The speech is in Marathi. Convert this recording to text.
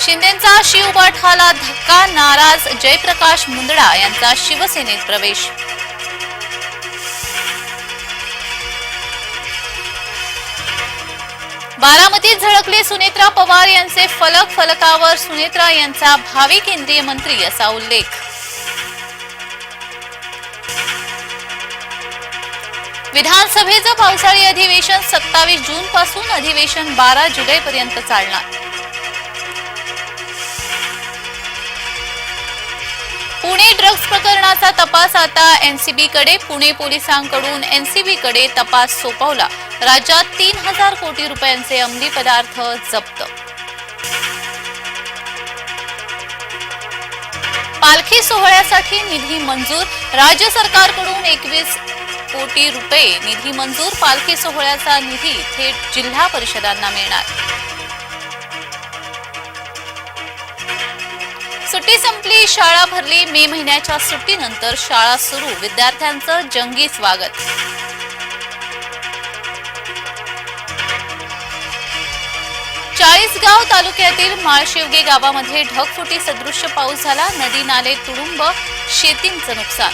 शिंदेचा शिवपाठाला धक्का नाराज जयप्रकाश मुंदडा यांचा शिवसेनेत प्रवेश. बारामतीत झळकले सुनेत्रा पवार यांचे फलक फलकावर सुनेत्रा यांचा भावी केंद्रीय मंत्री असा उल्लेख. विधानसभेचं पावसाळी अधिवेशन सत्तावीस जून पासून अधिवेशन बारा जुलैपर्यंत चालणार. ड्रग्ज प्रकरणाचा तपास आता एनसीबीकडे पुणे पोलिसांकडून एनसीबी कडे तपास सोपवला. राज्यात तीन हजार कोटी रुपयांचे अंमली पदार्थ जप्त. पालखी सोहळ्यासाठी निधी मंजूर. राज्य सरकारकडून एकवीस कोटी रुपये निधी मंजूर. पालखी सोहळ्याचा निधी थेट जिल्हा परिषदांना मिळणार. सुट्टी संपली शाळा भरली. मे महिन्याच्या सुट्टीनंतर शाळा सुरू. विद्यार्थ्यांचं जंगी स्वागत. चाळीसगाव तालुक्यातील माळशिवगे गावामध्ये ढगफुटी सदृश्य पाऊस झाला. नदी नाले तुडुंब शेतींचं नुकसान.